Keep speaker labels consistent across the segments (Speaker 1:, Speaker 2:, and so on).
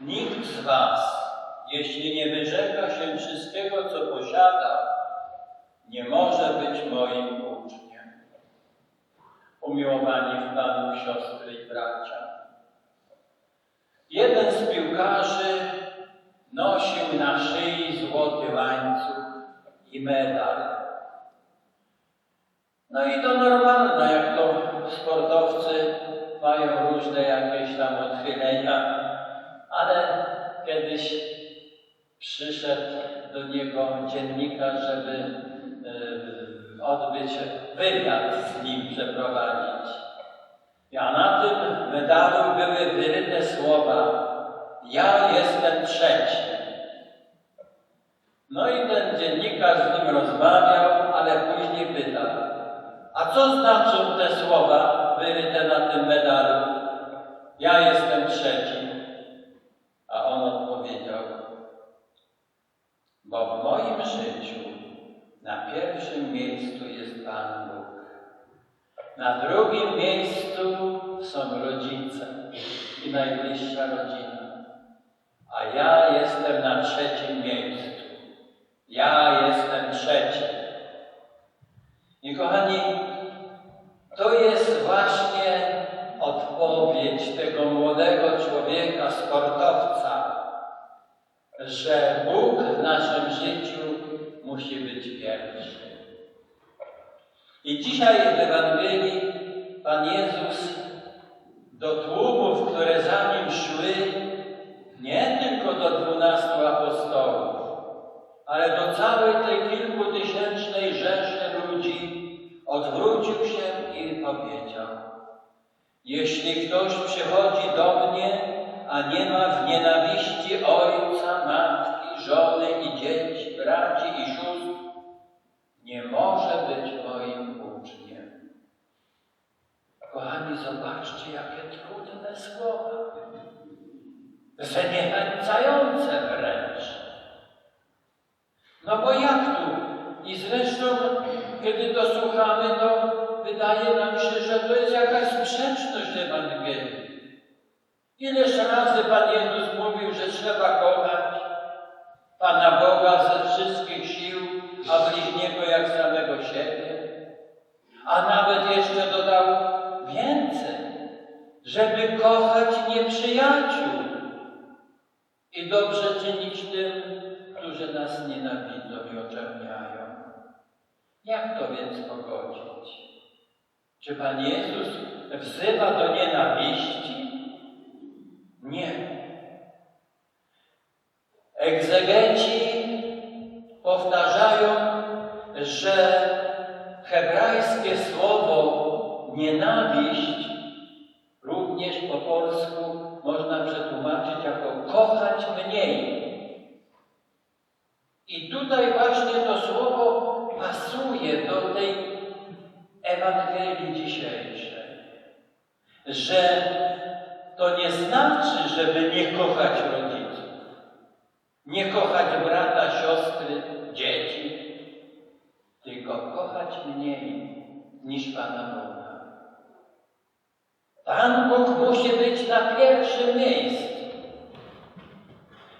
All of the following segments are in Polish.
Speaker 1: Nikt z was, jeśli nie wyrzeka się wszystkiego, co posiada, nie może być moim uczniem. Umiłowani w Panu siostry i bracia. Jeden z piłkarzy nosił na szyi złoty łańcuch i medal. No i to normalne, jak to sportowcy mają różne jakieś tam odchylenia, ale kiedyś przyszedł do niego dziennikarz, żeby e, odbyć wywiad z nim przeprowadzić. A na tym medalu były wyryte słowa Ja jestem trzeci. No i ten dziennikarz z nim rozmawiał, ale później pytał A co znaczą te słowa wyryte na tym medalu? Ja jestem trzeci. A on odpowiedział Bo w moim życiu na pierwszym miejscu jest Pan Bóg. Na drugim miejscu są rodzice i najbliższa rodzina. A ja jestem na trzecim miejscu. Ja jestem trzeci. I kochani, to jest właśnie odpowiedź tego młodego człowieka, sportowca, że Bóg naszym życiu musi być pierwszy. I dzisiaj w Ewangelii Pan Jezus do tłumów, które za Nim szły, nie tylko do dwunastu apostołów, ale do całej tej kilkutysięcznej rzeszy ludzi odwrócił się i powiedział Jeśli ktoś przychodzi do mnie, a nie ma w nienawiści ojca, matki, żony i dzieci, braci i sióstr, nie może być moim uczniem. Kochani, zobaczcie, jakie trudne słowa. Zniechęcające wręcz. No bo jak tu? I zresztą, kiedy to słuchamy, to wydaje nam się, że to jest jakaś sprzeczność Ewangelii. Ileż razy Pan Jezus mówił, że trzeba kochać Pana Boga ze wszystkich sił, a bliźniego jak samego siebie. A nawet jeszcze dodał więcej, żeby kochać nieprzyjaciół i dobrze czynić tym, którzy nas nienawidzą i oczerniają. Jak to więc pogodzić? Czy Pan Jezus wzywa do nienawiści? Że to nie znaczy, żeby nie kochać rodziców, nie kochać brata, siostry, dzieci, tylko kochać mniej niż Pana Boga. Pan Bóg musi być na pierwszym miejscu.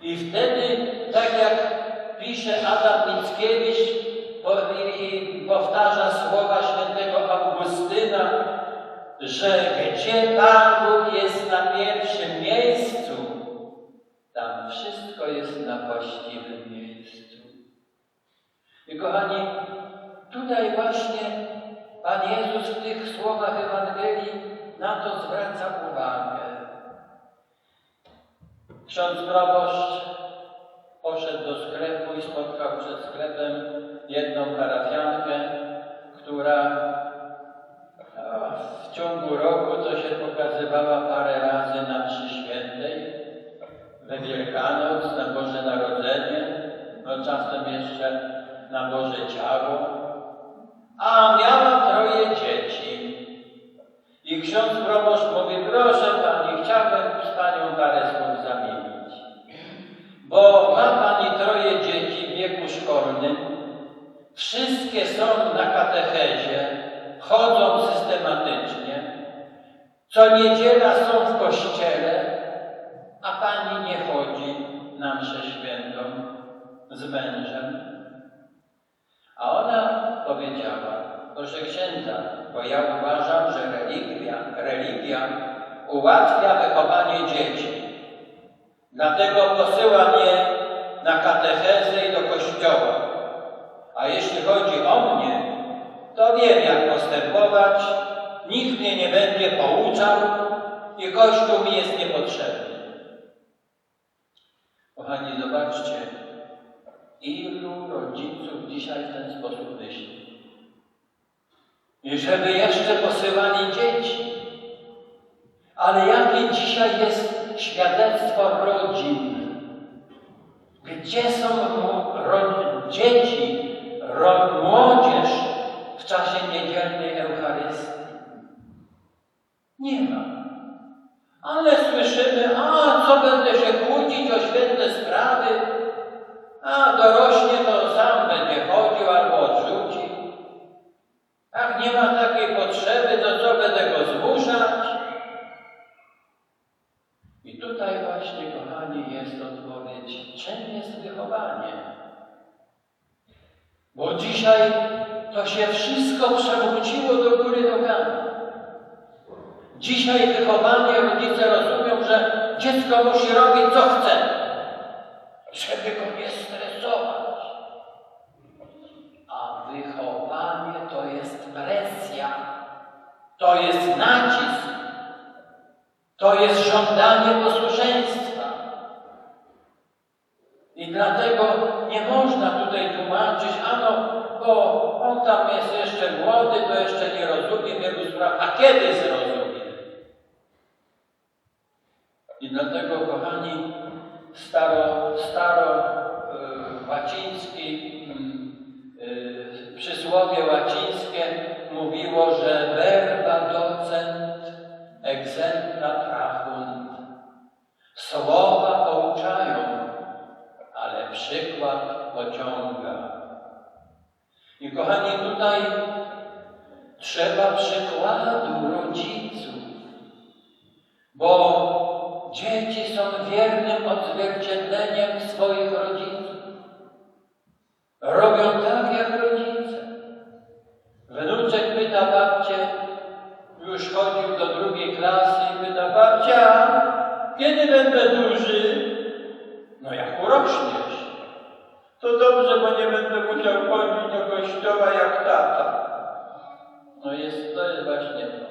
Speaker 1: I wtedy, tak jak pisze Adam Mickiewicz powtarza słowa że gdzie Pan Bóg jest na pierwszym miejscu, tam wszystko jest na właściwym miejscu. I kochani, tutaj właśnie Pan Jezus w tych słowach Ewangelii na to zwraca uwagę. Ksiądz proboszcz poszedł do sklepu i spotkał przed sklepem jedną parafiankę, która ciągu roku to się pokazywała parę razy na mszy świętej, we Wielkanoc, na Boże Narodzenie, no czasem jeszcze na Boże Ciało, a miała troje dzieci. I ksiądz proboszcz mówi, proszę Pani, chciałbym z Panią parę słów zamienić. Bo ma Pani troje dzieci w wieku szkolnym, wszystkie są na katechezie, chodzą systematycznie, co niedziela są w kościele, a Pani nie chodzi. z mężem. A ona powiedziała, proszę księdza, bo ja uważam, że religia, religia ułatwia wychowanie dzieci. Dlatego posyła mnie na katechezę i do kościoła. A jeśli chodzi o mnie, to wiem jak postępować, nikt mnie nie będzie pouczał i Kościół mi jest niepotrzebny. Kochani, zobaczcie, ilu rodziców dzisiaj w ten sposób myśli. I żeby jeszcze posyłali dzieci. Ale jakie dzisiaj jest świadectwo rodzin? Gdzie są dzieci, młodzież w czasie niedzielnej? Nie ma. Ale słyszymy, a co będę się kłócić o świetne sprawy, a dorośnie to sam będzie chodził albo odrzuci. Jak nie ma takiej potrzeby, to co będę go zmuszać? I tutaj właśnie, kochani, jest odpowiedź, czym jest wychowanie. Bo dzisiaj to się wszystko przewróciło do góry nogami. Dzisiaj wychowanie rodzice rozumią, że dziecko musi robić co chce, żeby go nie stresować. A wychowanie to jest presja, to jest nacisk, to jest żądanie posłuszeństwa. I dlatego nie można tutaj tłumaczyć, ano, bo on tam jest jeszcze młody, to jeszcze nie rozumie wielu spraw, a kiedy zrozumie? I dlatego, kochani, staro, staro y, łaciński, y, y, przysłowie łacińskie mówiło, że verba docent exempla trahunt. Słowa pouczają, ale przykład pociąga. I kochani, tutaj trzeba przykładu rodziców, bo Dzieci są wiernym odzwierciedleniem swoich rodziców. Robią tak jak rodzice. Wnuczek pyta babcię, już chodził do drugiej klasy i pyta babcia, kiedy będę duży? No jak urośniesz. To dobrze, bo nie będę musiał chodzić do kościoła jak tata. No jest, to jest właśnie to.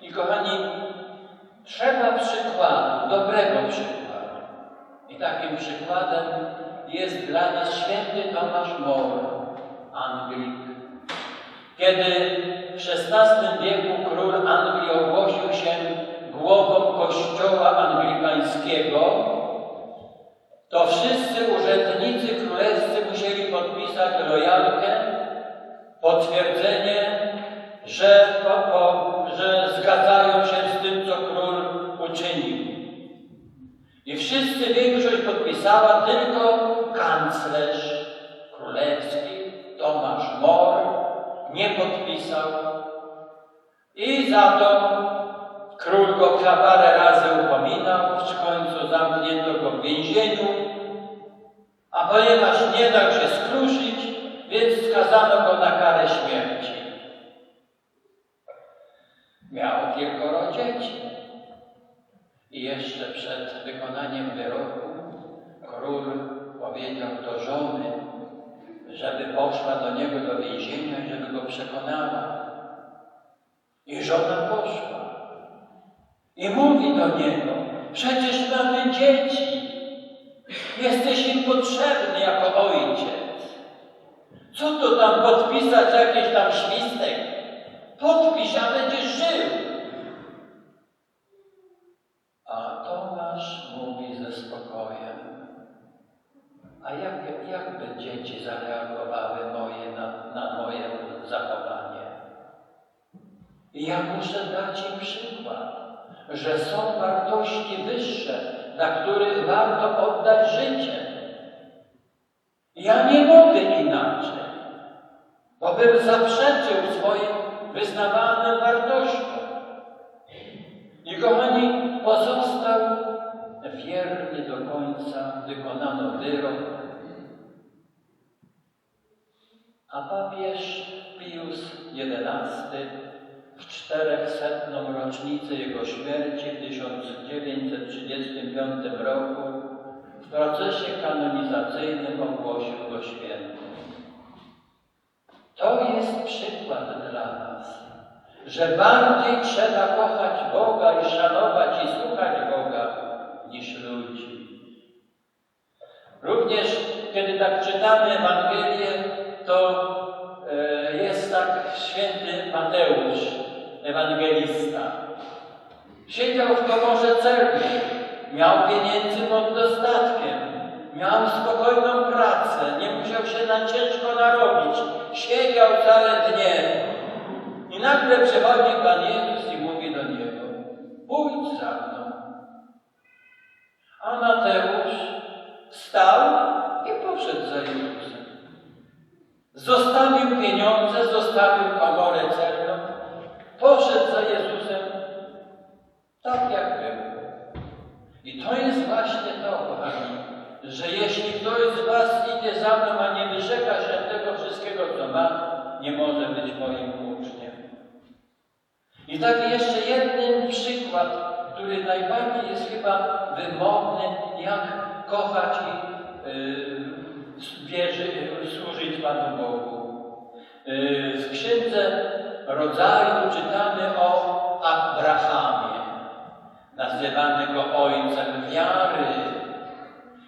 Speaker 1: I kochani, Trzeba przykładu, dobrego przykładu. I takim przykładem jest dla nas święty Tomasz More, Anglik. Kiedy w XVI wieku król Anglii ogłosił się głową kościoła anglikańskiego, to wszyscy urzędnicy królewscy musieli podpisać lojalkę, potwierdzenie, że, po, po, że zgadzają się z tym, co król uczynił. I wszyscy większość podpisała, tylko kanclerz królewski Tomasz More nie podpisał. I za to król go parę razy upominał, w końcu zamknięto go w więzieniu, a ponieważ nie dał się skruszyć, więc skazano go na karę śmierci. Miał kilkoro dzieci. I jeszcze przed wykonaniem wyroku król powiedział do żony, żeby poszła do niego do więzienia i żeby go przekonała. I żona poszła. I mówi do niego, przecież mamy dzieci. Jesteś im potrzebny jako ojciec. Co to tam podpisać jakiś tam świstek? Podpisz, a będziesz żył. A Tomasz mówi ze spokojem. A jak, jakby dzieci zareagowały moje na, na moje zachowanie? I ja muszę dać im przykład, że są wartości wyższe, dla których warto oddać życie. Ja nie mogę inaczej, bo bym zaprzeczył swoim wyznawanym wartościom. I kochani, pozostał wierny do końca wykonano wyrok, a papież Pius XI w 400. rocznicę jego śmierci w 1935 roku w procesie kanonizacyjnym ogłosił go świętym. To jest przykład dla nas, że bardziej trzeba kochać Boga i szanować i słuchać Boga niż ludzi. Również kiedy tak czytamy Ewangelię, to e, jest tak święty Mateusz, ewangelista. Siedział w komorze cerkwi, miał pieniędzy pod dostatkiem, miał spokojną pracę, nie musiał się na ciężko narobić, siedział całe dnie. I nagle przychodzi Pan Jezus i mówi do niego, pójdź za mną. A Mateusz wstał i poszedł za Jezusem. Zostawił pieniądze, zostawił komorę celną, poszedł za Jezusem tak jak był. I to jest właśnie to, kochani, że jeśli ktoś z Was idzie za mną, a nie wyrzeka się tego wszystkiego, co ma, nie może być moim uczniem. I taki jeszcze jeden przykład, który najbardziej jest chyba wymowny, jak kochać i yy, wierzy, służyć Panu Bogu. Yy, w Księdze Rodzaju czytamy o Abrahamie. Nazywamy go ojcem wiary.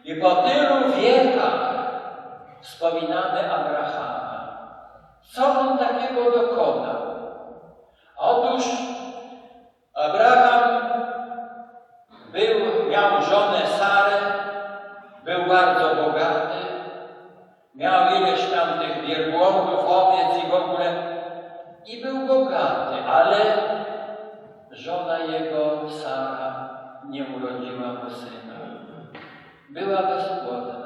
Speaker 1: I po tylu wiekach wspominamy Abrahama. Co on takiego dokonał? Otóż ale żona jego, Sara, nie urodziła mu syna. Była bezpłodna.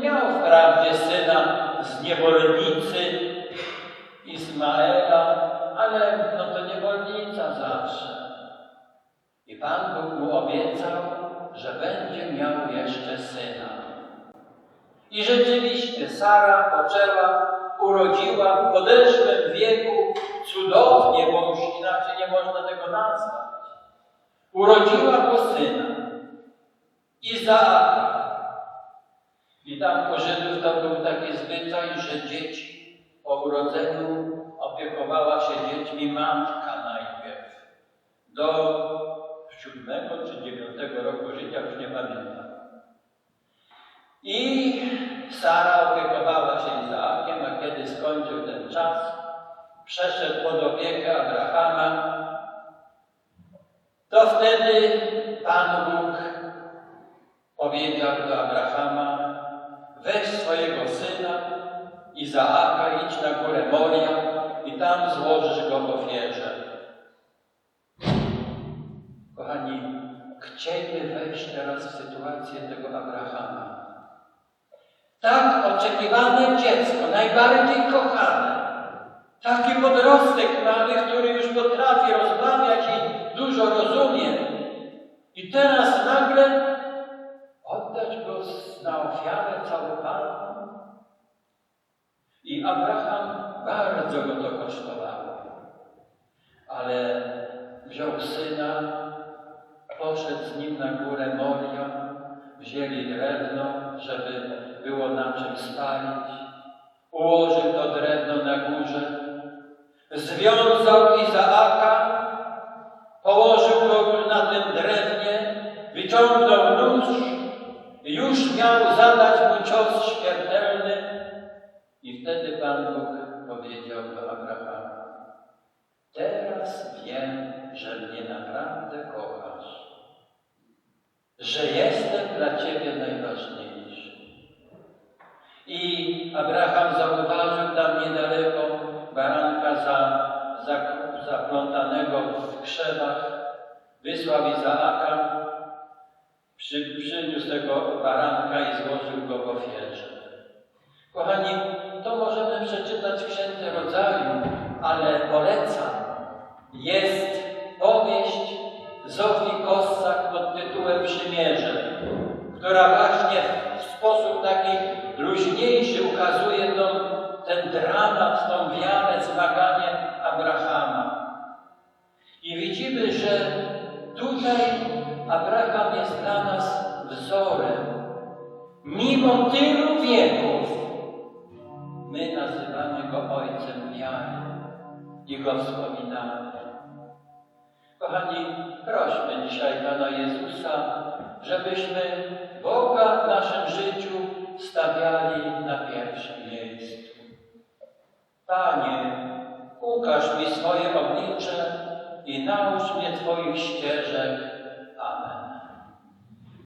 Speaker 1: Miał wprawdzie syna z niewolnicy Ismaela, ale no to niewolnica zawsze. I Pan Bóg mu obiecał, że będzie miał jeszcze syna. I rzeczywiście Sara poczęła, urodziła w podeszłym wieku cudownie, bo już inaczej nie można tego nazwać. Urodziła go syna, Izaaka. I tam u Żydów to był taki zwyczaj, że dzieci po urodzeniu opiekowała się dziećmi matka najpierw. Do siódmego czy dziewiątego roku życia, już nie pamiętam. I Sara opiekowała się Izaakiem, a kiedy skończył ten czas, przeszedł pod opiekę Abrahama, to wtedy Pan Bóg powiedział do Abrahama, weź swojego syna Izaaka, idź na górę Moria i tam złożysz go w ofierze. Kochani, chcieliby wejść teraz w sytuację tego Abrahama. Tak oczekiwane dziecko, najbardziej kochane, taki podrostek mały, który już potrafi rozmawiać i dużo rozumie. I teraz nagle oddać go na ofiarę całopalną. I Abraham bardzo go to kosztowało. Ale wziął syna, poszedł z nim na górę Moria, wzięli drewno, żeby było na czym spalić. Ułożył to drewno na górze, związał Izaaka, położył go na tym drewnie, wyciągnął nóż, już miał zadać mu cios śmiertelny i wtedy Pan Bóg powiedział do Abrahama, teraz wiem, że mnie naprawdę kochasz, że jestem dla Ciebie najważniejszy. I Abraham zauważył zaplątanego w krzewach, wysłał Izaaka, przy, przyniósł tego baranka i złożył go w ofierze. Kochani, to możemy przeczytać w Księdze Rodzaju, ale polecam. Jest powieść Zofii Kossak pod tytułem Przymierze, która właśnie w sposób taki luźniejszy ukazuje tą, ten dramat, tą wiarę, zmaganie Abrahama dzisiaj Abraham jest dla nas wzorem. Mimo tylu wieków my nazywamy go Ojcem wiary i go wspominamy. Kochani, prośmy dzisiaj Pana Jezusa, żebyśmy Boga w naszym życiu stawiali na pierwszym miejscu. Panie, ukaż mi swoje oblicze i naucz mnie Twoich ścieżek